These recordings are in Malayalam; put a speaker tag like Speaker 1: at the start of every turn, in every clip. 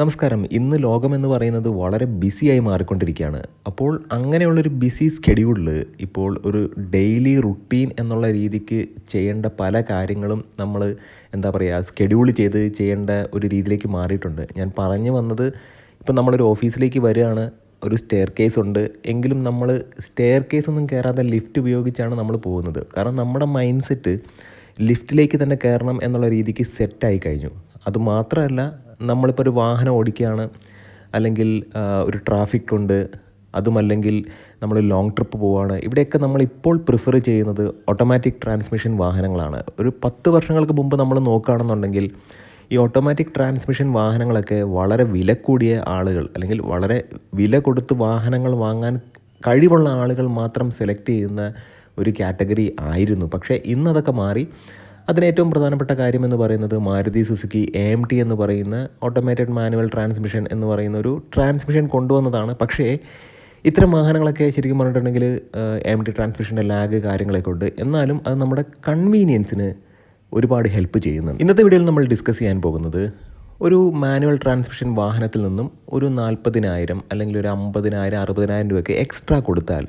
Speaker 1: നമസ്കാരം. ഇന്ന് ലോകമെന്ന് പറയുന്നത് വളരെ ബിസിയായി മാറിക്കൊണ്ടിരിക്കുകയാണ്. അപ്പോൾ അങ്ങനെയുള്ളൊരു ബിസി സ്കെഡ്യൂളിൽ ഇപ്പോൾ ഒരു ഡെയിലി റുട്ടീൻ എന്നുള്ള രീതിക്ക് ചെയ്യേണ്ട പല കാര്യങ്ങളും നമ്മൾ എന്താ പറയുക സ്കെഡ്യൂൾ ചെയ്ത് ചെയ്യേണ്ട ഒരു രീതിയിലേക്ക് മാറിയിട്ടുണ്ട്. ഞാൻ പറഞ്ഞു വന്നത് ഇപ്പം നമ്മളൊരു ഓഫീസിലേക്ക് വരികയാണ് ഒരു സ്റ്റെയർ കേസ് ഉണ്ട്. എങ്കിലും നമ്മൾ സ്റ്റെയർ കേസ് ഒന്നും കയറാതെ ലിഫ്റ്റ് ഉപയോഗിച്ചാണ് നമ്മൾ പോകുന്നത്. കാരണം നമ്മുടെ മൈൻഡ് സെറ്റ് ലിഫ്റ്റിലേക്ക് തന്നെ കയറണം എന്നുള്ള രീതിക്ക് സെറ്റായി കഴിഞ്ഞു. അതുമാത്രമല്ല നമ്മളിപ്പോൾ ഒരു വാഹനം ഓടിക്കുകയാണ് അല്ലെങ്കിൽ ഒരു ട്രാഫിക് ഉണ്ട് അതുമല്ലെങ്കിൽ നമ്മൾ ലോങ് ട്രിപ്പ് പോവുകയാണ് ഇവിടെയൊക്കെ നമ്മൾ ഇപ്പോൾ പ്രിഫർ ചെയ്യുന്നത് ഓട്ടോമാറ്റിക് ട്രാൻസ്മിഷൻ വാഹനങ്ങളാണ്. ഒരു പത്ത് വർഷങ്ങൾക്ക് മുമ്പ് നമ്മൾ നോക്കുകയാണെന്നുണ്ടെങ്കിൽ ഈ ഓട്ടോമാറ്റിക് ട്രാൻസ്മിഷൻ വാഹനങ്ങളൊക്കെ വളരെ വില കൂടിയ ആളുകൾ അല്ലെങ്കിൽ വളരെ വില കൊടുത്ത് വാഹനങ്ങൾ വാങ്ങാൻ കഴിവുള്ള ആളുകൾ മാത്രം സെലക്ട് ചെയ്യുന്ന ഒരു കാറ്റഗറി ആയിരുന്നു. പക്ഷേ ഇന്നതൊക്കെ മാറി. അതിന് ഏറ്റവും പ്രധാനപ്പെട്ട കാര്യം എന്ന് പറയുന്നത് മാരുതി സുസുക്കി എം ടി എന്ന് പറയുന്ന ഓട്ടോമേറ്റഡ് മാനുവൽ ട്രാൻസ്മിഷൻ എന്ന് പറയുന്ന ഒരു ട്രാൻസ്മിഷൻ കൊണ്ടുവന്നതാണ്. പക്ഷേ ഇത്തരം വാഹനങ്ങളൊക്കെ ശരിക്കും പറഞ്ഞിട്ടുണ്ടെങ്കിൽ എം ടി ട്രാൻസ്മിഷന്റെ ലാഗ് കാര്യങ്ങളൊക്കെ ഉണ്ട്. എന്നാലും അത് നമ്മുടെ കൺവീനിയൻസിന് ഒരുപാട് ഹെൽപ്പ് ചെയ്യുന്നുണ്ട്. ഇന്നത്തെ വീഡിയോയിൽ നമ്മൾ ഡിസ്കസ് ചെയ്യാൻ പോകുന്നത് ഒരു മാനുവൽ ട്രാൻസ്മിഷൻ വാഹനത്തിൽ നിന്നും ഒരു നാൽപ്പതിനായിരം അല്ലെങ്കിൽ ഒരു അമ്പതിനായിരം അറുപതിനായിരം രൂപയൊക്കെ എക്സ്ട്രാ കൊടുത്താൽ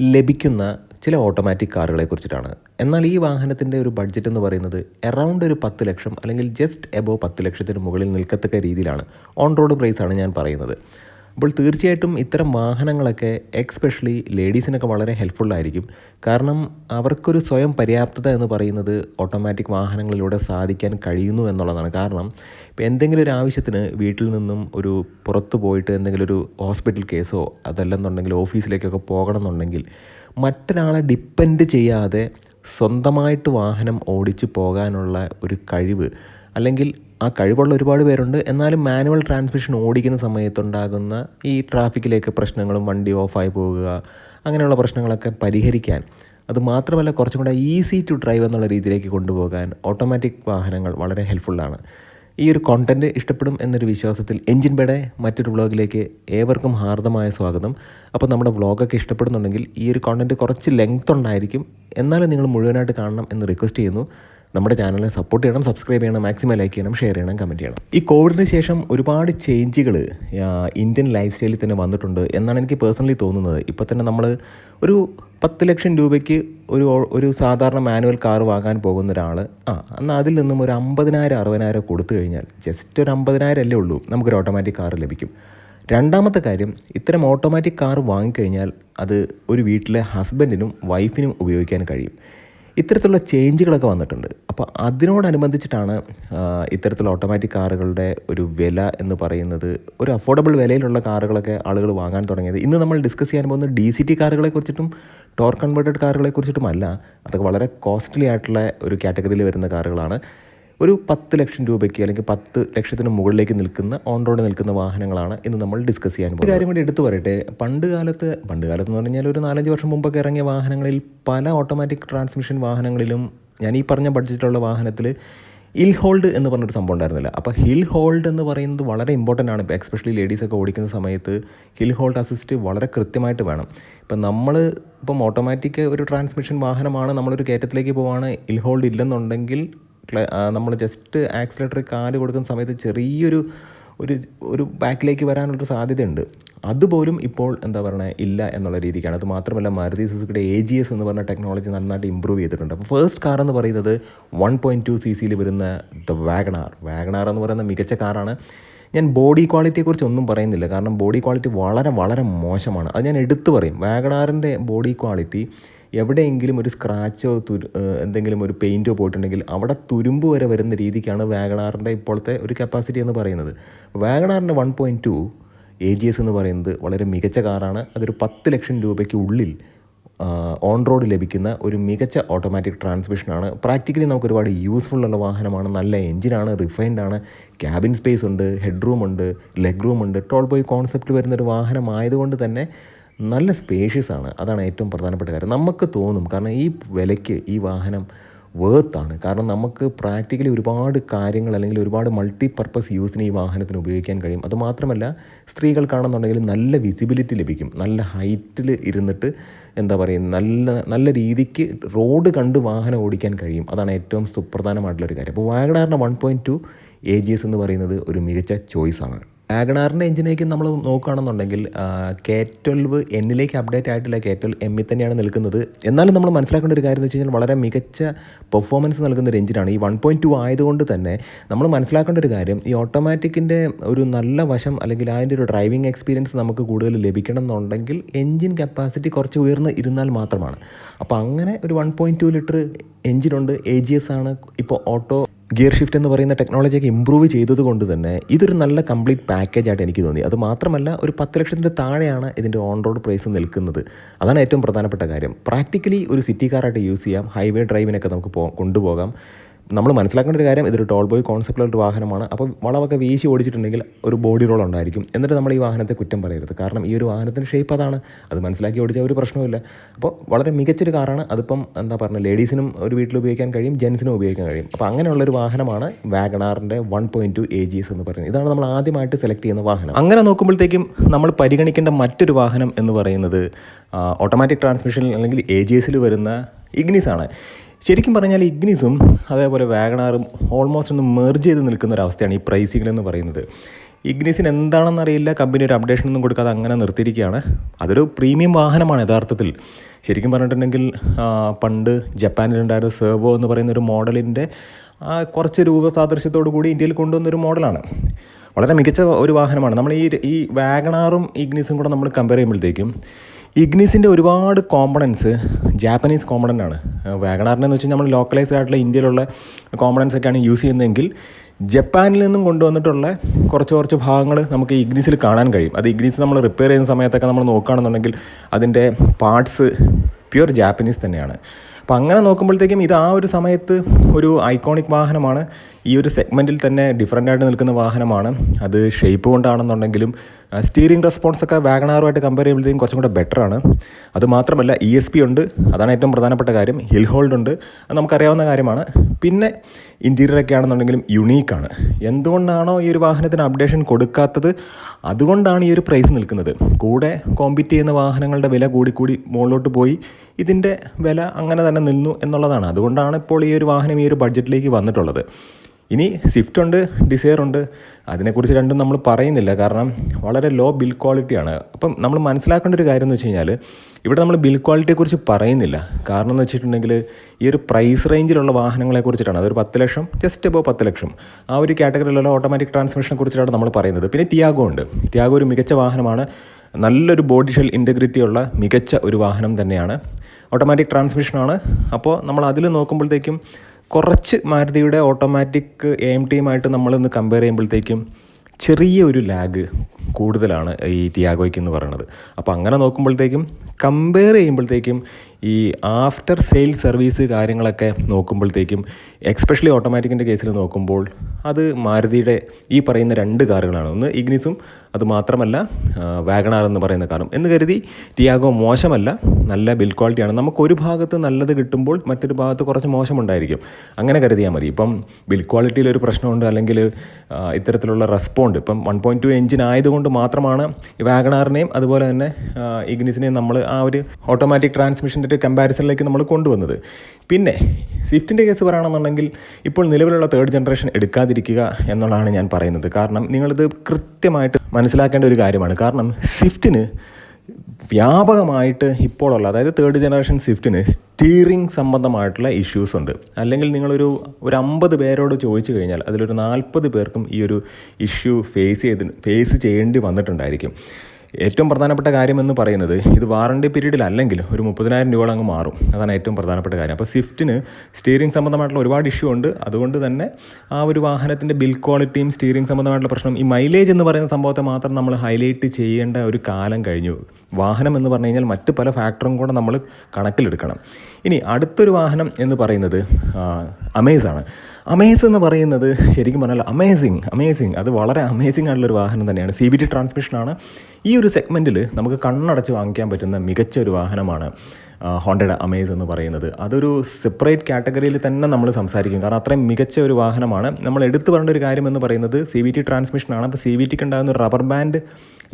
Speaker 1: ലഭിക്കുന്ന ചില ഓട്ടോമാറ്റിക് കാറുകളെ കുറിച്ചിട്ടാണ്. എന്നാൽ ഈ വാഹനത്തിന്റെ ഒരു ബഡ്ജറ്റ് എന്ന് പറയുന്നത് എറൗണ്ട് ഒരു പത്ത് ലക്ഷം അല്ലെങ്കിൽ ജസ്റ്റ് എബോ പത്ത് ലക്ഷത്തിന് മുകളിൽ നിൽക്കത്തക്ക രീതിയിലാണ്. ഓൺ റോഡ് പ്രൈസാണ് ഞാൻ പറയുന്നത്. അപ്പോൾ തീർച്ചയായിട്ടും ഇത്തരം വാഹനങ്ങളൊക്കെ എക്സ്പെഷ്യലി ലേഡീസിനൊക്കെ വളരെ ഹെൽപ്ഫുള്ളായിരിക്കും കാരണം അവർക്കൊരു സ്വയം പര്യാപ്തത എന്ന് പറയുന്നത് ഓട്ടോമാറ്റിക് വാഹനങ്ങളിലൂടെ സാധിക്കാൻ കഴിയുന്നു എന്നുള്ളതാണ്. കാരണം ഇപ്പോൾ എന്തെങ്കിലും ഒരു ആവശ്യത്തിന് വീട്ടിൽ നിന്നും ഒരു പുറത്ത് പോയിട്ട് എന്തെങ്കിലും ഒരു ഹോസ്പിറ്റൽ കേസോ അതല്ലെന്നുണ്ടെങ്കിൽ ഓഫീസിലേക്കൊക്കെ പോകണമെന്നുണ്ടെങ്കിൽ മറ്റൊരാളെ ഡിപ്പെൻഡ് ചെയ്യാതെ സ്വന്തമായിട്ട് വാഹനം ഓടിച്ച് പോകാനുള്ള ഒരു കഴിവ് അല്ലെങ്കിൽ ആ കഴിവുള്ള ഒരുപാട് പേരുണ്ട്. എന്നാലും മാനുവൽ ട്രാൻസ്മിഷൻ ഓടിക്കുന്ന സമയത്തുണ്ടാകുന്ന ഈ ട്രാഫിക്കിലേക്ക് പ്രശ്നങ്ങളും വണ്ടി ഓഫായി പോകുക അങ്ങനെയുള്ള പ്രശ്നങ്ങളൊക്കെ പരിഹരിക്കാൻ അത് മാത്രമല്ല കുറച്ചും കൂടെ ഈസി ടു ഡ്രൈവ് എന്നുള്ള രീതിയിലേക്ക് കൊണ്ടുപോകാൻ ഓട്ടോമാറ്റിക് വാഹനങ്ങൾ വളരെ ഹെൽപ്ഫുള്ളാണ് ഈ ഒരു കോണ്ടന്റ് ഇഷ്ടപ്പെടും എന്നൊരു വിശ്വാസത്തിൽ എഞ്ചിൻ ബേടെ മറ്റൊരു വ്ളോഗിലേക്ക് ഏവർക്കും ഹാർദമായ സ്വാഗതം. അപ്പോൾ നമ്മുടെ വ്ളോഗൊക്കെ ഇഷ്ടപ്പെടുന്നുണ്ടെങ്കിൽ ഈ ഒരു കോണ്ടന്റ് കുറച്ച് ലെങ്ത് ഉണ്ടായിരിക്കും. എന്നാലും നിങ്ങൾ മുഴുവനായിട്ട് കാണണം എന്ന് റിക്വസ്റ്റ് ചെയ്യുന്നു. നമ്മുടെ ചാനലിനെ സപ്പോർട്ട് ചെയ്യണം സബ്സ്ക്രൈബ് ചെയ്യണം മാക്സിമം ലൈക്ക് ചെയ്യണം ഷെയർ ചെയ്യണം കമന്റ് ചെയ്യണം. ഈ കോവിഡിന് ശേഷം ഒരുപാട് ചേഞ്ചുകൾ ഇന്ത്യൻ ലൈഫ് സ്റ്റൈലിൽ തന്നെ വന്നിട്ടുണ്ട് എന്നാണ് എനിക്ക് പേഴ്സണലി തോന്നുന്നത്. ഇപ്പോൾ തന്നെ നമ്മൾ ഒരു പത്ത് ലക്ഷം രൂപയ്ക്ക് ഒരു ഒരു സാധാരണ മാനുവൽ കാർ വാങ്ങാൻ പോകുന്ന ഒരാൾ ആ എന്നാൽ അതിൽ നിന്നും ഒരു അമ്പതിനായിരം അറുപതിനായിരം കൊടുത്തു കഴിഞ്ഞാൽ ജസ്റ്റ് ഒരു അമ്പതിനായിരം അല്ലേ ഉള്ളൂ നമുക്കൊരു ഓട്ടോമാറ്റിക് കാർ ലഭിക്കും. രണ്ടാമത്തെ കാര്യം ഇത്തരം ഓട്ടോമാറ്റിക് കാർ വാങ്ങിക്കഴിഞ്ഞാൽ അത് ഒരു വീട്ടിലെ ഹസ്ബൻഡിനും വൈഫിനും ഉപയോഗിക്കാൻ കഴിയും. ഇത്തരത്തിലുള്ള ചേഞ്ചുകളൊക്കെ വന്നിട്ടുണ്ട്. അപ്പോൾ അതിനോടനുബന്ധിച്ചിട്ടാണ് ഇത്തരത്തിലുള്ള ഓട്ടോമാറ്റിക് കാറുകളുടെ ഒരു വില എന്ന് പറയുന്നത് ഒരു അഫോർഡബിൾ വിലയിലുള്ള കാറുകളൊക്കെ ആളുകൾ വാങ്ങാൻ തുടങ്ങിയത്. ഇന്ന് നമ്മൾ ഡിസ്കസ് ചെയ്യാൻ പോകുന്ന ഡി സി ടി കാറുകളെ കുറിച്ചിട്ടും ടോർ കൺവേർട്ടഡ് കാറുകളെ കുറിച്ചിട്ടുമല്ല അതൊക്കെ വളരെ കോസ്റ്റ്ലി ആയിട്ടുള്ള ഒരു കാറ്റഗറിയിൽ വരുന്ന കാറുകളാണ്. ഒരു പത്ത് ലക്ഷം രൂപയ്ക്ക് അല്ലെങ്കിൽ പത്ത് ലക്ഷത്തിന് മുകളിലേക്ക് നിൽക്കുന്ന ഓൺ റോഡ് നിൽക്കുന്ന വാഹനങ്ങളാണ് ഇന്ന് നമ്മൾ ഡിസ്കസ് ചെയ്യാൻ പോകുന്നത്. കാര്യം കൂടി എടുത്തു പറയട്ടെ. പണ്ട് കാലത്ത് പണ്ട് കാലത്ത് എന്ന് പറഞ്ഞാൽ ഒരു നാലഞ്ച് വർഷം മുമ്പൊക്കെ ഇറങ്ങിയ വാഹനങ്ങളിൽ പല ഓട്ടോമാറ്റിക് ട്രാൻസ്മിഷൻ വാഹനങ്ങളിലും ഞാൻ ഈ പറഞ്ഞ ബഡ്ജറ്റിലുള്ള വാഹനത്തിൽ ഹിൽ ഹോൾഡ് എന്ന് പറഞ്ഞൊരു സംഭവം ഉണ്ടായിരുന്നില്ല. അപ്പോൾ ഹിൽ ഹോൾഡ് എന്ന് പറയുന്നത് വളരെ ഇമ്പോർട്ടന്റ് ആണ്. ഇപ്പോൾ എക്സ്പെഷ്യലി ലേഡീസൊക്കെ ഓടിക്കുന്ന സമയത്ത് ഹിൽ ഹോൾഡ് അസിസ്റ്റ് വളരെ കൃത്യമായിട്ട് വേണം. ഇപ്പം നമ്മൾ ഇപ്പം ഓട്ടോമാറ്റിക് ഒരു ട്രാൻസ്മിഷൻ വാഹനമാണ്. നമ്മളൊരു കയറ്റത്തിലേക്ക് പോവാണ്. ഹിൽ ഹോൾഡ് ഇല്ലെന്നുണ്ടെങ്കിൽ നമ്മൾ ജസ്റ്റ് ആക്സിലേറ്റർ കാൽ കൊടുക്കുന്ന സമയത്ത് ചെറിയൊരു ഒരു ഒരു ബാക്കിലേക്ക് വരാനുള്ളൊരു സാധ്യതയുണ്ട്. അതുപോലും ഇപ്പോൾ എന്താ പറയുക ഇല്ല എന്നുള്ള രീതിക്കാണ്. അത് മാത്രമല്ല മാരുതി സുസുക്കിയുടെ എ ജി എസ് എന്ന് പറഞ്ഞ ടെക്നോളജി നന്നായിട്ട് ഇമ്പ്രൂവ് ചെയ്തിട്ടുണ്ട്. അപ്പോൾ ഫസ്റ്റ് കാർ എന്ന് പറയുന്നത് വൺ പോയിന്റ് ടു സി സിയിൽ വരുന്ന ദ വാഗണാർ വാഗണാർ എന്ന് പറയുന്ന മികച്ച കാറാണ് ഞാൻ ബോഡി ക്വാളിറ്റിയെക്കുറിച്ച് ഒന്നും പറയുന്നില്ല. കാരണം ബോഡി ക്വാളിറ്റി വളരെ വളരെ മോശമാണ്. അത് ഞാൻ എടുത്തു പറയും. വാഗണാറിന്റെ ബോഡി ക്വാളിറ്റി എവിടെയെങ്കിലും ഒരു സ്ക്രാച്ചോ തുരു എന്തെങ്കിലും ഒരു പെയിന്റോ പോയിട്ടുണ്ടെങ്കിൽ അവിടെ തുരുമ്പ് വരെ വരുന്ന രീതിക്കാണ് വാഗണാറിന്റെ ഇപ്പോഴത്തെ ഒരു കപ്പാസിറ്റി എന്ന് പറയുന്നത്. വാഗണാറിന്റെ one point two A G S എന്ന് പറയുന്നത് വളരെ മികച്ച കാറാണ് അതൊരു പത്ത് ലക്ഷം രൂപയ്ക്ക് ഉള്ളിൽ ഓൺ റോഡ് ലഭിക്കുന്ന ഒരു മികച്ച ഓട്ടോമാറ്റിക് ട്രാൻസ്മിഷനാണ് പ്രാക്ടിക്കലി നമുക്ക് ഒരുപാട് യൂസ്ഫുൾ ഉള്ള വാഹനമാണ്. നല്ല എഞ്ചിനാണ് റിഫൈൻഡ് ആണ്. ക്യാബിൻ സ്പേസ് ഉണ്ട് ഹെഡ് റൂം ഉണ്ട് ലെഗ് റൂം ഉണ്ട്. ടോൾ ബോയ് കോൺസെപ്റ്റ് വരുന്ന ഒരു വാഹനമായതുകൊണ്ട് തന്നെ നല്ല സ്പേഷ്യസ് ആണ് അതാണ് ഏറ്റവും പ്രധാനപ്പെട്ട കാര്യം. നമുക്ക് തോന്നും കാരണം ഈ വിലയ്ക്ക് ഈ വാഹനം വേർത്താണ് കാരണം നമുക്ക് പ്രാക്ടിക്കലി ഒരുപാട് കാര്യങ്ങൾ അല്ലെങ്കിൽ ഒരുപാട് മൾട്ടി പർപ്പസ് യൂസിന് ഈ വാഹനത്തിന് ഉപയോഗിക്കാൻ കഴിയും. അതുമാത്രമല്ല സ്ത്രീകൾക്കാണെന്നുണ്ടെങ്കിൽ നല്ല വിസിബിലിറ്റി ലഭിക്കും. നല്ല ഹൈറ്റിൽ ഇരുന്നിട്ട് എന്താ പറയുക നല്ല നല്ല രീതിക്ക് റോഡ് കണ്ട് വാഹനം ഓടിക്കാൻ കഴിയും. അതാണ് ഏറ്റവും സുപ്രധാനമായിട്ടുള്ളൊരു കാര്യം. അപ്പോൾ വാഗഡാറിന്റെ one point two A G S എന്ന് പറയുന്നത് ഒരു മികച്ച ചോയ്സാണ് വാഗണാറിന്റെ എഞ്ചിനേക്ക് നമ്മൾ നോക്കുകയാണെന്നുണ്ടെങ്കിൽ കെ ട്വൽവ് എന്നിലേക്ക് അപ്ഡേറ്റ് ആയിട്ടില്ല. കെ ട്വൽവ് എമ്മിൽ തന്നെയാണ് നിൽക്കുന്നത്. എന്നാലും നമ്മൾ മനസ്സിലാക്കേണ്ട ഒരു കാര്യം എന്ന് വെച്ച് കഴിഞ്ഞാൽ വളരെ മികച്ച പെർഫോമൻസ് നൽകുന്ന ഒരു എഞ്ചിനാണ്. ഈ വൺ പോയിന്റ് ടു ആയതുകൊണ്ട് തന്നെ നമ്മൾ മനസ്സിലാക്കേണ്ട ഒരു കാര്യം ഈ ഓട്ടോമാറ്റിക്കിന്റെ ഒരു നല്ല വശം അല്ലെങ്കിൽ അതിന്റെ ഒരു ഡ്രൈവിംഗ് എക്സ്പീരിയൻസ് നമുക്ക് കൂടുതൽ ലഭിക്കണം എന്നുണ്ടെങ്കിൽ എഞ്ചിൻ കപ്പാസിറ്റി കുറച്ച് ഉയർന്ന് ഇരുന്നാൽ മാത്രമാണ്. അപ്പോൾ അങ്ങനെ ഒരു വൺ പോയിന്റ് ടു ലിറ്റർ എഞ്ചിനുണ്ട്. എ ജി എസ് ആണ്. ഇപ്പോൾ ഓട്ടോ ഗിയർ ഷിഫ്റ്റ് എന്ന് പറയുന്ന ടെക്നോളജിയൊക്കെ ഇമ്പ്രൂവ് ചെയ്തത് കൊണ്ട് തന്നെ ഇതൊരു നല്ല കംപ്ലീറ്റ് പാക്കേജ് ആയിട്ട് എനിക്ക് തോന്നി. അത് മാത്രമല്ല ഒരു പത്ത് ലക്ഷത്തിന്റെ താഴെയാണ് ഇതിന്റെ ഓൺ റോഡ് പ്രൈസ് നിൽക്കുന്നത്. അതാണ് ഏറ്റവും പ്രധാനപ്പെട്ട കാര്യം. പ്രാക്ടിക്കലി ഒരു സിറ്റി കാറായിട്ട് യൂസ് ചെയ്യാം ഹൈവേ ഡ്രൈവിനൊക്കെ നമുക്ക് കൊണ്ടുപോകാം. നമ്മൾ മനസ്സിലാക്കേണ്ട ഒരു കാര്യം ഇതൊരു ടോൾ ബോയ് കോൺസെപ്റ്റുള്ള ഒരു വാഹനമാണ്. അപ്പോൾ വളവൊക്കെ വീശി ഓടിച്ചിട്ടുണ്ടെങ്കിൽ ഒരു ബോഡി റോൾ ഉണ്ടായിരിക്കും. എന്നിട്ട് നമ്മൾ ഈ വാഹനത്തെ കുറ്റം പറയരുത്. കാരണം ഈ ഒരു വാഹനത്തിന്റെ ഷേപ്പ് അതാണ്. അത് മനസ്സിലാക്കി ഓടിച്ചാൽ ഒരു പ്രശ്നവുമില്ല. അപ്പോൾ വളരെ മികച്ചൊരു കാറാണ് അതിപ്പം എന്താ പറയുക ലേഡീസിനും ഒരു വീട്ടിൽ ഉപയോഗിക്കാൻ കഴിയും ജെൻസിനും ഉപയോഗിക്കാൻ കഴിയും. അപ്പോൾ അങ്ങനെയുള്ളൊരു വാഹനമാണ് വാഗണാറിന്റെ one point two A G S എന്ന് പറയുന്നത്. ഇതാണ് നമ്മൾ ആദ്യമായിട്ട് സെലക്ട് ചെയ്യുന്ന വാഹനം. അങ്ങനെ നോക്കുമ്പോഴത്തേക്കും നമ്മൾ പരിഗണിക്കേണ്ട മറ്റൊരു വാഹനം എന്ന് പറയുന്നത് ഓട്ടോമാറ്റിക് ട്രാൻസ്മിഷനിൽ അല്ലെങ്കിൽ എ ജി എസിൽ വരുന്ന ഇഗ്നിസ് ആണ്. ശരിക്കും പറഞ്ഞാൽ ഇഗ്നിസും അതേപോലെ വാഗണാറും ഓൾമോസ്റ്റ് ഒന്ന് മെർജ് ചെയ്ത് നിൽക്കുന്ന ഒരു അവസ്ഥയാണ് ഈ പ്രൈസിംഗിൽ എന്ന് പറയുന്നത്. ഇഗ്നിസിന് എന്താണെന്ന് അറിയില്ല. കമ്പനി ഒരു അപ്ഡേഷൻ ഒന്നും കൊടുക്കാതെ അങ്ങനെ നിർത്തിയിരിക്കുകയാണ്. അതൊരു പ്രീമിയം വാഹനമാണ് യഥാർത്ഥത്തിൽ. ശരിക്കും പറഞ്ഞിട്ടുണ്ടെങ്കിൽ പണ്ട് ജപ്പാനിലുണ്ടായിരുന്ന സെർവോ എന്ന് പറയുന്ന ഒരു മോഡലിന്റെ കുറച്ച് രൂപ സാദൃശ്യത്തോടു കൂടി ഇന്ത്യയിൽ കൊണ്ടുവന്നൊരു മോഡലാണ്. വളരെ മികച്ച ഒരു വാഹനമാണ്. നമ്മൾ ഈ ഈ വാഗണാറും ഇഗ്നിസും കൂടെ നമ്മൾ കമ്പയർ ചെയ്യുമ്പോഴത്തേക്കും ഇഗ്നിസിന്റെ ഒരുപാട് കോമ്പണൻസ് ജാപ്പനീസ് കോമ്പണന്റ് ആണ്. വാഗണാറിനെന്ന് വെച്ച് വെച്ചാൽ നമ്മൾ ലോക്കലൈസ്ഡ് ആയിട്ടുള്ള ഇന്ത്യയിലുള്ള കോമ്പണൻസ് ഒക്കെയാണ് യൂസ് ചെയ്യുന്നതെങ്കിൽ ജപ്പാനിൽ നിന്നും കൊണ്ടുവന്നിട്ടുള്ള കുറച്ച് കുറച്ച് ഭാഗങ്ങൾ നമുക്ക് ഇഗ്നിസിൽ കാണാൻ കഴിയും. അത് ഇഗ്നിസ് നമ്മൾ റിപ്പയർ ചെയ്യുന്ന സമയത്തൊക്കെ നമ്മൾ നോക്കുകയാണെന്നുണ്ടെങ്കിൽ അതിന്റെ പാർട്സ് പ്യുവർ ജാപ്പനീസ് തന്നെയാണ്. അപ്പോൾ അങ്ങനെ നോക്കുമ്പോഴത്തേക്കും ഇത് ആ ഒരു സമയത്ത് ഒരു ഐക്കോണിക് വാഹനമാണ്. ഈ ഒരു സെഗ്മെന്റിൽ തന്നെ ഡിഫറെന്റായിട്ട് നിൽക്കുന്ന വാഹനമാണ്. അത് ഷേപ്പ് കൊണ്ടാണെന്നുണ്ടെങ്കിലും സ്റ്റീറിംഗ് റെസ്പോൺസ് ഒക്കെ വാഗണാറുമായിട്ട് കമ്പയർ ചെയ്യുമ്പോഴത്തേക്കും കുറച്ചും കൂടെ ബെറ്റർ ആണ്. അത് മാത്രമല്ല ഇ എസ് പി ഉണ്ട്. അതാണ് ഏറ്റവും പ്രധാനപ്പെട്ട കാര്യം. ഹിൽ ഹോൾഡ് ഉണ്ട്. അത് നമുക്കറിയാവുന്ന കാര്യമാണ്. പിന്നെ ഇന്റീരിയറൊക്കെ ആണെന്നുണ്ടെങ്കിലും യുണീക്കാണ് എന്തുകൊണ്ടാണോ ഈ ഒരു വാഹനത്തിന് അപ്ഡേഷൻ കൊടുക്കാത്തത്? അതുകൊണ്ടാണ് ഈ ഒരു പ്രൈസ് നിൽക്കുന്നത്. കൂടെ കോമ്പീറ്റ് ചെയ്യുന്ന വാഹനങ്ങളുടെ വില കൂടിക്കൂടി മുകളിലോട്ട് പോയി. ഇതിന്റെ വില അങ്ങനെ തന്നെ നിന്നു എന്നുള്ളതാണ്. അതുകൊണ്ടാണ് ഇപ്പോൾ ഈ ഒരു വാഹനം ഈ ഒരു ബഡ്ജറ്റിലേക്ക് വന്നിട്ടുള്ളത്. ഇനി സ്വിഫ്റ്റ് ഉണ്ട് ഡിസയർ ഉണ്ട് അതിനെക്കുറിച്ച് രണ്ടും നമ്മൾ പറയുന്നില്ല. കാരണം വളരെ ലോ ബിൽ ക്വാളിറ്റിയാണ് അപ്പം നമ്മൾ മനസ്സിലാക്കേണ്ട ഒരു കാര്യം എന്ന് വെച്ച് കഴിഞ്ഞാൽ ഇവിടെ നമ്മൾ ബിൽ ക്വാളിറ്റിയെക്കുറിച്ച് പറയുന്നില്ല. കാരണം എന്ന് വെച്ചിട്ടുണ്ടെങ്കിൽ ഈ ഒരു പ്രൈസ് റേഞ്ചിലുള്ള വാഹനങ്ങളെ കുറിച്ചിട്ടാണ്. അതൊരു പത്ത് ലക്ഷം ജസ്റ്റ് എബോ പത്ത് ലക്ഷം. ആ ഒരു കാറ്റഗറിയിലുള്ള ഓട്ടോമാറ്റിക് ട്രാൻസ്മിഷനെ കുറിച്ചിട്ടാണ് നമ്മൾ പറയുന്നത്. പിന്നെ ടിയാഗോ ഉണ്ട്. ടിയാഗോ ഒരു മികച്ച വാഹനമാണ്. നല്ലൊരു ബോഡി ഷെൽ ഇന്റഗ്രിറ്റി ഉള്ള മികച്ച ഒരു വാഹനം തന്നെയാണ്. ഓട്ടോമാറ്റിക് ട്രാൻസ്മിഷനാണ് അപ്പോൾ നമ്മൾ അതിൽ നോക്കുമ്പോഴത്തേക്കും കുറച്ച് മാരുതിയുടെ ഓട്ടോമാറ്റിക് എ എം ടിയുമായിട്ട് നമ്മളൊന്ന് കമ്പയർ ചെയ്യുമ്പോഴത്തേക്കും ചെറിയ ഒരു ലാഗ് കൂടുതലാണ് ഈ ടിയാഗോയ്ക്ക് എന്ന് പറയുന്നത്. അപ്പോൾ അങ്ങനെ നോക്കുമ്പോഴത്തേക്കും കമ്പയർ ചെയ്യുമ്പോഴത്തേക്കും ഈ ആഫ്റ്റർ സെയിൽ സർവീസ് കാര്യങ്ങളൊക്കെ നോക്കുമ്പോഴത്തേക്കും എക്സ്പെഷ്യലി ഓട്ടോമാറ്റിക്കിന്റെ കേസിൽ നോക്കുമ്പോൾ അത് മാരുതിയുടെ ഈ പറയുന്ന രണ്ട് കാറുകളാണ്. ഒന്ന് ഇഗ്നിസും അത് മാത്രമല്ല വാഗണാർ എന്ന് പറയുന്ന കാറും. എന്ന് കരുതി ടിയാഗോ മോശമല്ല നല്ല ബിൽ ക്വാളിറ്റിയാണ് നമുക്ക് ഒരു ഭാഗത്ത് നല്ലത് കിട്ടുമ്പോൾ മറ്റൊരു ഭാഗത്ത് കുറച്ച് മോശമുണ്ടായിരിക്കും. അങ്ങനെ കരുതിയാൽ മതി. ഇപ്പം ബിൽ ക്വാളിറ്റിയിൽ ഒരു പ്രശ്നമുണ്ട് അല്ലെങ്കിൽ ഇത്തരത്തിലുള്ള റെസ്പോണ്ട് ഇപ്പം വൺ പോയിന്റ് ടു എഞ്ചിൻ ആയതുകൊണ്ട് മാത്രമാണ് ഈ വാഗണാറിനെയും അതുപോലെ തന്നെ ഇഗ്നിസിനെയും നമ്മൾ ആ ഒരു ഓട്ടോമാറ്റിക് ട്രാൻസ്മിഷന്റെ ഒരു കമ്പാരിസണിലേക്ക് നമ്മൾ കൊണ്ടുവന്നത്. പിന്നെ സ്വിഫ്റ്റിന്റെ കേസ് പറയുകയാണെന്നുണ്ടെങ്കിൽ ഇപ്പോൾ നിലവിലുള്ള തേർഡ് ജനറേഷൻ എടുക്കാതിരിക്കുക എന്നുള്ളതാണ് ഞാൻ പറയുന്നത്. കാരണം നിങ്ങളിത് കൃത്യമായിട്ട് മനസ്സിലാക്കേണ്ട ഒരു കാര്യമാണ്. കാരണം സ്വിഫ്റ്റിന് വ്യാപകമായിട്ട് ഇപ്പോഴുള്ള അതായത് തേർഡ് ജനറേഷൻ സ്വിഫ്റ്റിന് സ്റ്റീറിംഗ് സംബന്ധമായിട്ടുള്ള ഇഷ്യൂസ് ഉണ്ട്. അല്ലെങ്കിൽ നിങ്ങളൊരു ഒരു അമ്പത് പേരോട് ചോദിച്ചു കഴിഞ്ഞാൽ അതിലൊരു നാൽപ്പത് പേർക്കും ഈ ഒരു ഇഷ്യൂ ഫേസ് ചെയ്ത് ഫേസ് ചെയ്യേണ്ടി വന്നിട്ടുണ്ടായിരിക്കും. ഏറ്റവും പ്രധാനപ്പെട്ട കാര്യം എന്ന് പറയുന്നത് ഇത് വാറണ്ടി പീരീഡിൽ അല്ലെങ്കിൽ ഒരു മുപ്പതിനായിരം രൂപ അങ്ങ് മാറും. അതാണ് ഏറ്റവും പ്രധാനപ്പെട്ട കാര്യം. അപ്പോൾ സ്വിഫ്റ്റിന് സ്റ്റിയറിംഗ് സംബന്ധമായിട്ടുള്ള ഒരുപാട് ഇഷ്യൂ ഉണ്ട്. അതുകൊണ്ട് തന്നെ ആ ഒരു വാഹനത്തിന്റെ ബിൽ ക്വാളിറ്റിയും സ്റ്റിയറിംഗ് സംബന്ധമായിട്ടുള്ള പ്രശ്നം ഈ മൈലേജ് എന്ന് പറയുന്ന സംഭവത്തെ മാത്രം നമ്മൾ ഹൈലൈറ്റ് ചെയ്യേണ്ട ഒരു കാലം കഴിഞ്ഞു. വാഹനം എന്ന് പറഞ്ഞു കഴിഞ്ഞാൽ മറ്റ് പല ഫാക്ടറും കൂടെ നമ്മൾ കണക്കിലെടുക്കണം. ഇനി അടുത്തൊരു വാഹനം എന്ന് പറയുന്നത് അമേസാണ് അമേസ് എന്ന് പറയുന്നത് ശരിക്കും പറഞ്ഞാൽ അമേസിങ് അമേസിങ് അത് വളരെ അമേസിങ് ആയിട്ടുള്ളൊരു വാഹനം തന്നെയാണ്. സി ബി ടി ട്രാൻസ്മിഷനാണ് ഈ ഒരു സെഗ്മെന്റിൽ നമുക്ക് കണ്ണടച്ച് വാങ്ങിക്കാൻ പറ്റുന്ന മികച്ച ഒരു വാഹനമാണ്. ഹോണ്ടയുടെ അമേസ് എന്ന് പറയുന്നത്. അതൊരു സെപ്പറേറ്റ് കാറ്റഗറിയിൽ തന്നെ നമ്മൾ സംസാരിക്കും. കാരണം അത്രയും മികച്ച ഒരു വാഹനമാണ്. നമ്മൾ എടുത്തു പറയേണ്ട ഒരു കാര്യം എന്ന് പറയുന്നത് സി വി ടി ട്രാൻസ്മിഷനാണ് അപ്പോൾ സി വി ടിക്ക് ഉണ്ടാകുന്ന റബ്ബർ ബാൻഡ്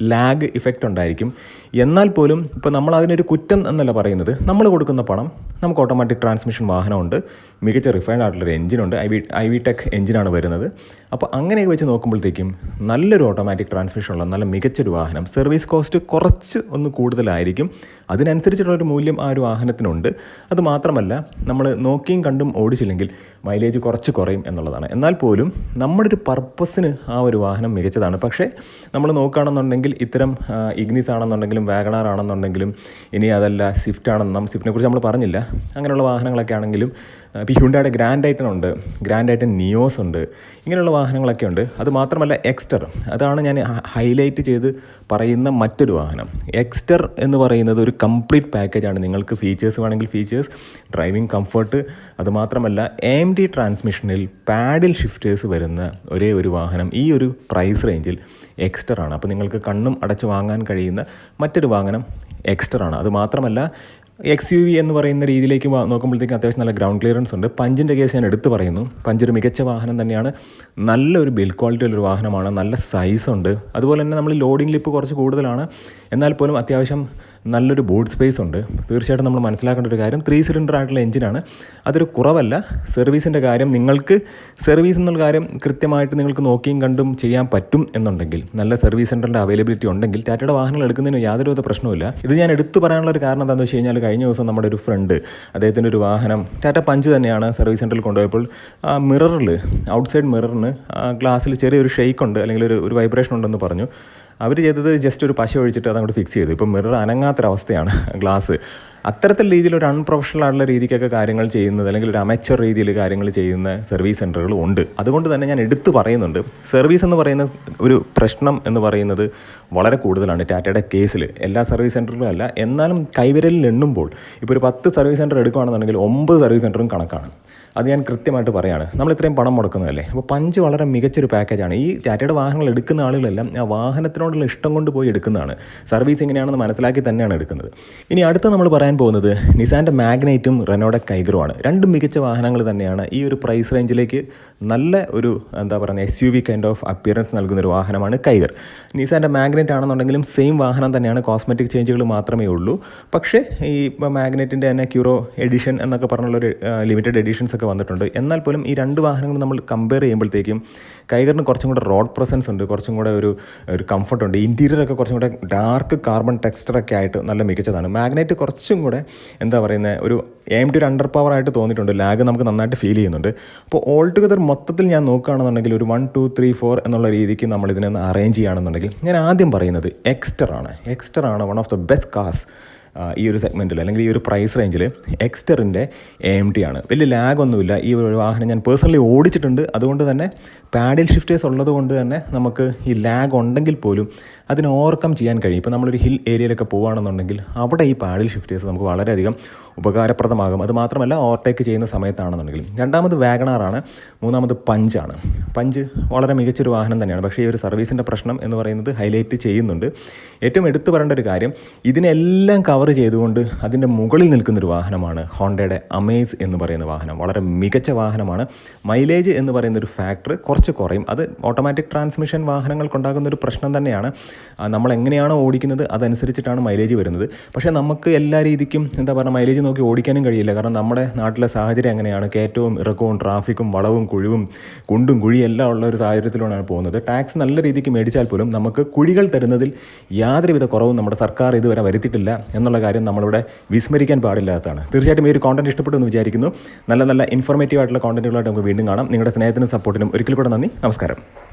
Speaker 1: ലാഗ് ഇഫക്റ്റ് ഉണ്ടായിരിക്കും. എന്നാൽ പോലും ഇപ്പോൾ നമ്മൾ അതിനൊരു കുറ്റം എന്നല്ല പറയുന്നത്. നമ്മൾ കൊടുക്കുന്ന പണം നമുക്ക് ഓട്ടോമാറ്റിക് ട്രാൻസ്മിഷൻ വാഹനമുണ്ട്. മികച്ച റിഫൈൻഡ് ആയിട്ടുള്ളൊരു എഞ്ചിനുണ്ട് I V I V tech എഞ്ചിനാണ് വരുന്നത്. അപ്പോൾ അങ്ങനെയൊക്കെ വെച്ച് നോക്കുമ്പോഴത്തേക്കും നല്ലൊരു ഓട്ടോമാറ്റിക് ട്രാൻസ്മിഷൻ ഉള്ള നല്ല മികച്ചൊരു വാഹനം. സർവീസ് കോസ്റ്റ് കുറച്ച് ഒന്ന് കൂടുതലായിരിക്കും. അതിനനുസരിച്ചിട്ടുള്ളൊരു മൂല്യം ആ ഒരു വാഹനത്തിനുണ്ട്. അത് മാത്രമല്ല നമ്മൾ നോക്കിയും കണ്ടും ഓടിച്ചില്ലെങ്കിൽ മൈലേജ് കുറച്ച് കുറയും എന്നുള്ളതാണ്. എന്നാൽ പോലും നമ്മുടെ ഒരു പർപ്പസിന് ആ ഒരു വാഹനം മികച്ചതാണ്. പക്ഷേ നമ്മൾ നോക്കുകയാണെന്നുണ്ടെങ്കിൽ ഇത്തരം ഇഗ്നിസ് ആണെന്നുണ്ടെങ്കിലും വാഗണാർ ആണെന്നുണ്ടെങ്കിലും ഇനി അതല്ല സ്വിഫ്റ്റ് ആണെന്ന് നമ്മൾ സ്വിഫ്റ്റിനെ കുറിച്ച് നമ്മൾ പറഞ്ഞില്ല. അങ്ങനെയുള്ള വാഹനങ്ങളൊക്കെ ആണെങ്കിലും ഇപ്പോൾ ഹ്യുണ്ടായുടെ ഗ്രാൻഡ് ഐറ്റൺ ഉണ്ട് ഗ്രാൻഡ് ഐറ്റൺ നിയോസ് ഉണ്ട് ഇങ്ങനെയുള്ള വാഹനങ്ങളൊക്കെ ഉണ്ട്. അത് മാത്രമല്ല എക്സ്റ്റർ അതാണ് ഞാൻ ഹൈലൈറ്റ് ചെയ്ത് പറയുന്ന മറ്റൊരു വാഹനം. എക്സ്റ്റർ എന്ന് പറയുന്നത് ഒരു കംപ്ലീറ്റ് പാക്കേജാണ്. നിങ്ങൾക്ക് ഫീച്ചേഴ്സ് വേണമെങ്കിൽ ഫീച്ചേഴ്സ് ഡ്രൈവിംഗ് കംഫർട്ട് അതുമാത്രമല്ല എം ഡി ട്രാൻസ്മിഷനിൽ പാഡിൽ ഷിഫ്റ്റേഴ്സ് വരുന്ന ഒരേ ഒരു വാഹനം ഈ ഒരു പ്രൈസ് റേഞ്ചിൽ എക്സ്റ്റർ ആണ്. അപ്പോൾ നിങ്ങൾക്ക് കണ്ണും അടച്ച് വാങ്ങാൻ കഴിയുന്ന മറ്റൊരു വാഹനം എക്സ്റ്റർ ആണ്. അത് മാത്രമല്ല എക്സ് യു വി എന്ന് പറയുന്ന രീതിയിലേക്ക് നോക്കുമ്പോഴത്തേക്കും അത്യാവശ്യം നല്ല ഗ്രൗണ്ട് ക്ലിയറൻസ് ഉണ്ട്. പഞ്ചിന്റെ കേസ് ഞാൻ എടുത്തു പറയുന്നു. പഞ്ച് ഒരു മികച്ച വാഹനം തന്നെയാണ്. നല്ലൊരു ബിൽ ക്വാളിറ്റി ഉള്ളൊരു വാഹനമാണ്. നല്ല സൈസ് ഉണ്ട്. അതുപോലെ തന്നെ നമ്മൾ ലോഡിംഗ് ലിപ്പ് കുറച്ച് കൂടുതലാണ്. എന്നാൽ പോലും അത്യാവശ്യം നല്ലൊരു ബോർഡ് സ്പേസ് ഉണ്ട്. തീർച്ചയായിട്ടും നമ്മൾ മനസ്സിലാക്കേണ്ട ഒരു കാര്യം ത്രീ സിലിണ്ടർ ആയിട്ടുള്ള എഞ്ചിനാണ് അതൊരു കുറവല്ല. സർവീസിന്റെ കാര്യം നിങ്ങൾക്ക് സർവീസ് എന്നുള്ള കാര്യം കൃത്യമായിട്ട് നിങ്ങൾക്ക് നോക്കിയും കണ്ടും ചെയ്യാൻ പറ്റും എന്നുണ്ടെങ്കിൽ നല്ല സർവീസ് സെന്ററിന്റെ അവൈലബിലിറ്റി ഉണ്ടെങ്കിൽ ടാറ്റയുടെ വാഹനങ്ങൾ എടുക്കുന്നതിന് യാതൊരുവിധ പ്രശ്നവുമില്ല. ഇത് ഞാൻ എടുത്തു പറയാനുള്ള ഒരു കാരണം എന്താണെന്ന് വെച്ച് കഴിഞ്ഞാൽ കഴിഞ്ഞ ദിവസം നമ്മുടെ ഒരു ഫ്രണ്ട് അദ്ദേഹത്തിന്റെ ഒരു വാഹനം ടാറ്റ പഞ്ച് തന്നെയാണ് സർവീസ് സെന്ററിൽ കൊണ്ടുപോയപ്പോൾ മിററിൽ ഔട്ട്സൈഡ് മിററിന് ഗ്ലാസ്സിൽ ചെറിയൊരു ഷെയ്ക്ക് ഉണ്ട് അല്ലെങ്കിൽ ഒരു ഒരു വൈബ്രേഷൻ ഉണ്ടെന്ന് പറഞ്ഞു. അവർ ചെയ്തത് ജസ്റ്റ് ഒരു പശ ഒഴിച്ചിട്ട് അതങ്ങോട്ട് ഫിക്സ് ചെയ്തു. ഇപ്പം മിറർ അനങ്ങാത്തൊരവസ്ഥയാണ് ഗ്ലാസ് അത്തരത്തിൽ രീതിയിൽ ഒരു അൺപ്രൊഫഷണൽ ആയിട്ടുള്ള രീതിക്കൊക്കെ കാര്യങ്ങൾ ചെയ്യുന്നത് അല്ലെങ്കിൽ ഒരു അമച്ചർ രീതിയിൽ കാര്യങ്ങൾ ചെയ്യുന്ന സർവീസ് സെന്ററുകൾ ഉണ്ട്. അതുകൊണ്ട് തന്നെ ഞാൻ എടുത്തു പറയുന്നുണ്ട്. സർവീസ് എന്ന് പറയുന്ന ഒരു പ്രശ്നം എന്ന് പറയുന്നത് വളരെ കൂടുതലാണ് ടാറ്റയുടെ കേസിൽ എല്ലാ സർവീസ് സെന്ററിലും അല്ല. എന്നാലും കൈവിരലിൽ എണ്ണുമ്പോൾ ഇപ്പോൾ ഒരു പത്ത് സർവീസ് സെന്റർ എടുക്കുകയാണെന്നുണ്ടെങ്കിൽ ഒമ്പത് സർവീസ് സെന്ററും കണക്കാണ്. അത് ഞാൻ കൃത്യമായിട്ട് പറയാണ്. നമ്മൾ ഇത്രയും പണം മുടക്കുന്നതല്ലേ? അപ്പോൾ പഞ്ച് വളരെ മികച്ചൊരു പാക്കേജാണ്. ഈ ടാറ്റയുടെ വാഹനങ്ങൾ എടുക്കുന്ന ആളുകളെല്ലാം ആ വാഹനത്തിനോടുള്ള ഇഷ്ടം കൊണ്ട് പോയി എടുക്കുന്നതാണ്. സർവീസ് എങ്ങനെയാണെന്ന് മനസ്സിലാക്കി തന്നെയാണ് എടുക്കുന്നത്. ഇനി അടുത്ത നമ്മൾ പറയാൻ പോകുന്നത് നിസാന്റെ മാഗ്നൈറ്റും റെനോയുടെ ആണ് രണ്ടും മികച്ച വാഹനങ്ങൾ തന്നെയാണ്. ഈ ഒരു പ്രൈസ് റേഞ്ചിലേക്ക് നല്ല ഒരു എന്താ പറയുക S U V kind of appearance നൽകുന്ന ഒരു വാഹനമാണ് കൈഗർ. നിസാന്റെ മാഗ്നറ്റ് ആണെന്നുണ്ടെങ്കിലും സെയിം വാഹനം തന്നെയാണ് കോസ്മെറ്റിക് ചേഞ്ചുകൾ മാത്രമേ ഉള്ളൂ. പക്ഷേ ഈ മാഗ്നറ്റിന്റെ തന്നെ ക്യൂറോ എഡിഷൻ എന്നൊക്കെ പറഞ്ഞുള്ളൊരു ലിമിറ്റഡ് എഡിഷൻസ് ഒക്കെ വന്നിട്ടുണ്ട്. എന്നാൽ പോലും ഈ രണ്ട് വാഹനങ്ങൾ നമ്മൾ കമ്പയർ ചെയ്യുമ്പോഴത്തേക്കും കൈകറിന് കുറച്ചും കൂടെ റോഡ് പ്രസൻസ് ഉണ്ട് കുറച്ചും കൂടെ ഒരു ഒരു കംഫർട്ട് ഉണ്ട്. ഇന്റീരിയറൊക്കെ കുറച്ചും കൂടെ ഡാർക്ക് കാർബൺ ടെക്സ്റ്ററൊക്കെ ആയിട്ട് നല്ല മികച്ചതാണ്. മാഗ്നറ്റ് കുറച്ചും കൂടെ എന്താ പറയുന്നത് ഒരു എം ടി ഒരു അണ്ടർ പവർ ആയിട്ട് തോന്നിയിട്ടുണ്ട്. ലാഗ് നമുക്ക് നന്നായിട്ട് ഫീൽ ചെയ്യുന്നുണ്ട്. അപ്പോൾ ഓൾ ടുഗദർ മൊത്തത്തിൽ ഞാൻ നോക്കുകയാണെന്നുണ്ടെങ്കിൽ ഒരു വൺ ടു ത്രീ ഫോർ എന്നുള്ള രീതിക്ക് നമ്മൾ ഇതിനെ അറേഞ്ച് ചെയ്യുകയാണെന്നുണ്ടെങ്കിൽ ഞാൻ ആദ്യം പറയുന്നത് എക്സ്റ്റർ ആണ്. എക്സ്റ്റർ ആണ് വൺ ഓഫ് ദ ബെസ്റ്റ് കാസ് ഈ ഒരു സെഗ്മെന്റിൽ അല്ലെങ്കിൽ ഈ ഒരു പ്രൈസ് റേഞ്ചിൽ എക്സ്റ്ററിന്റെ എ ടി ആണ്. വലിയ ലാഗ് ഒന്നുമില്ല. ഈ ഒരു വാഹനം ഞാൻ പേഴ്സണലി ഓടിച്ചിട്ടുണ്ട്. അതുകൊണ്ട് തന്നെ പാഡിൽ ഷിഫ്റ്റേഴ്സ് ഉള്ളത് കൊണ്ട് തന്നെ നമുക്ക് ഈ ലാഗ് ഉണ്ടെങ്കിൽ പോലും അതിന് ഓവർകം ചെയ്യാൻ കഴിയും. ഇപ്പോൾ നമ്മളൊരു ഹിൽ ഏരിയയിലൊക്കെ പോകുകയാണെന്നുണ്ടെങ്കിൽ അവിടെ ഈ പാഡിൽ ഷിഫ്റ്റേഴ്സ് നമുക്ക് വളരെയധികം ഉപകാരപ്രദമാകും. അത് മാത്രമല്ല ഓവർടേക്ക് ചെയ്യുന്ന സമയത്താണെന്നുണ്ടെങ്കിൽ. രണ്ടാമത് വാഗണാറാണ് മൂന്നാമത് പഞ്ചാണ്. പഞ്ച് വളരെ മികച്ചൊരു വാഹനം തന്നെയാണ്. പക്ഷേ ഈ ഒരു സർവീസിന്റെ പ്രശ്നം എന്ന് പറയുന്നത് ഹൈലൈറ്റ് ചെയ്യുന്നുണ്ട്. ഏറ്റവും എടുത്തു പറയേണ്ട ഒരു കാര്യം ഇതിനെല്ലാം കവർ ചെയ്തുകൊണ്ട് അതിന്റെ മുകളിൽ നിൽക്കുന്നൊരു വാഹനമാണ് ഹോണ്ടയുടെ അമേസ് എന്ന് പറയുന്ന വാഹനം. വളരെ മികച്ച വാഹനമാണ്. മൈലേജ് എന്ന് പറയുന്ന ഒരു ഫാക്ടർ കുറച്ച് കുറയും. അത് ഓട്ടോമാറ്റിക് ട്രാൻസ്മിഷൻ വാഹനങ്ങൾക്കുണ്ടാകുന്ന ഒരു പ്രശ്നം തന്നെയാണ്. നമ്മൾ എങ്ങനെയാണോ ഓടിക്കുന്നത് അതനുസരിച്ചിട്ടാണ് മൈലേജ് വരുന്നത്. പക്ഷേ നമുക്ക് എല്ലാ രീതിക്കും എന്താ പറയുക മൈലേജ് നോക്കി ഓടിക്കാനും കഴിയില്ല. കാരണം നമ്മുടെ നാട്ടിലെ സാഹചര്യം എങ്ങനെയാണ്? കയറ്റവും ഇറക്കവും ട്രാഫിക്കും വളവും കുഴിവും കുണ്ടും കുഴിയെല്ലാം ഉള്ള ഒരു സാഹചര്യത്തിലൂടെയാണ് പോകുന്നത്. ടാക്സ് നല്ല രീതിക്ക് മേടിച്ചാൽ പോലും നമുക്ക് കുഴികൾ തരുന്നതിൽ യാതൊരുവിധ കുറവും നമ്മുടെ സർക്കാർ ഇതുവരെ വരുത്തിയിട്ടില്ല എന്നുള്ള കാര്യം നമ്മളിവിടെ വിസ്മരിക്കാൻ പാടില്ലാത്തതാണ്. തീർച്ചയായിട്ടും ഈ ഒരു കോണ്ടന്റ് ഇഷ്ടപ്പെട്ടു എന്ന് വിചാരിക്കുന്നു. നല്ല നല്ല ഇൻഫോർമേറ്റീവ് ആയിട്ടുള്ള കോണ്ടന്റുകളായിട്ട് നമുക്ക് വീണ്ടും കാണാം. നിങ്ങളുടെ സ്നേഹത്തിനും സപ്പോർട്ടിനും ഒരിക്കൽ കൂടെ നന്ദി. നമസ്കാരം.